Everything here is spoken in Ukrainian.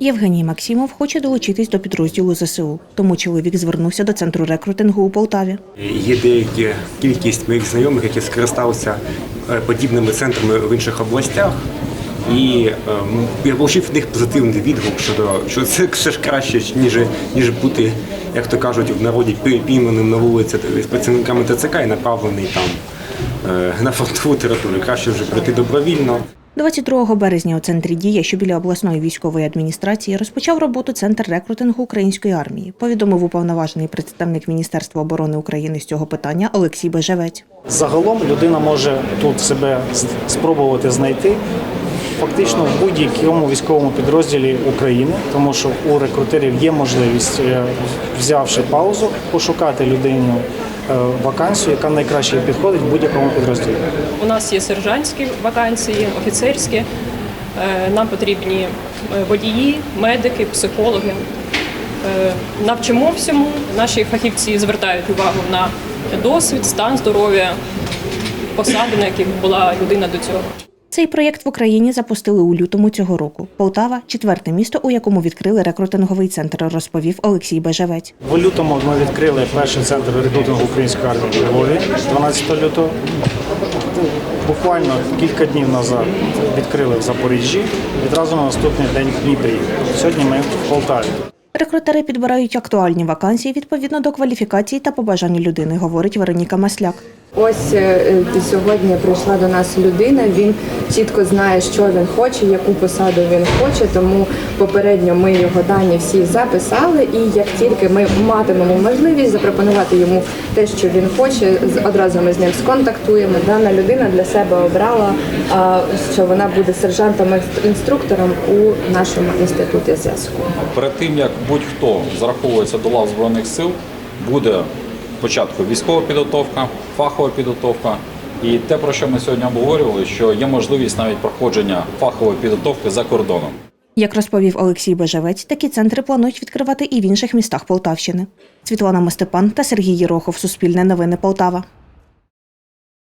Євгеній Максимов хоче долучитись до підрозділу ЗСУ, тому чоловік звернувся до центру рекрутингу у Полтаві. Є деякі кількість моїх знайомих, які скористалися е, подібними центрами в інших областях. І ем, я отримав від них позитивний відгук щодо що це все ж краще, ніж, ніж бути, як то кажуть, в народі пійманим на вулиці з працівниками ТЦК і направлений там е, на фронтову територію. Краще вже прийти добровільно. 22 березня у центрі дія, що біля обласної військової адміністрації, розпочав роботу центр рекрутингу української армії. Повідомив уповноважений представник Міністерства оборони України з цього питання Олексій Бежевець. Загалом людина може тут себе спробувати знайти фактично в будь-якому військовому підрозділі України, тому що у рекрутерів є можливість, е, взявши паузу, пошукати людину вакансію, яка найкраще підходить будь-якому підрозділі. У нас є сержантські вакансії, офіцерські. Е, Нам потрібні е, водії, медики, психологи. Е, Навчимо всьому. Наші фахівці звертають увагу на досвід, стан здоров'я, посади, на яких була людина до цього. Цей проєкт в Україні запустили у лютому цього року. Полтава четверте місто, у якому відкрили рекрутинговий центр, розповів Олексій Бежевець. В лютому ми відкрили перший центр рекрутингу української армії у Львові 12 лютого. Буквально кілька днів назад відкрили в Запоріжжі, відразу на наступний день в Дніпрі. Сьогодні ми в Полтаві. Рекрутери підбирають актуальні вакансії відповідно до кваліфікації та побажань людини, говорить Вероніка Масляк. Ось е, е, сьогодні прийшла до нас людина. Він чітко знає, що він хоче, яку посаду він хоче. Тому попередньо ми його дані всі записали. І як тільки ми матимемо можливість запропонувати йому те, що він хоче, одразу ми з ним сконтактуємо. Дана людина для себе обрала, що вона буде сержантом-інструктором у нашому інституті зв'язку. Перед тим як будь-хто зараховується до лав збройних сил, буде спочатку військова підготовка, фахова підготовка. І те, про що ми сьогодні обговорювали, що є можливість навіть проходження фахової підготовки за кордоном. Як розповів Олексій Бежевець, такі центри планують відкривати і в інших містах Полтавщини. Світлана Мостепан та Сергій Єрохов. Суспільне новини Полтава.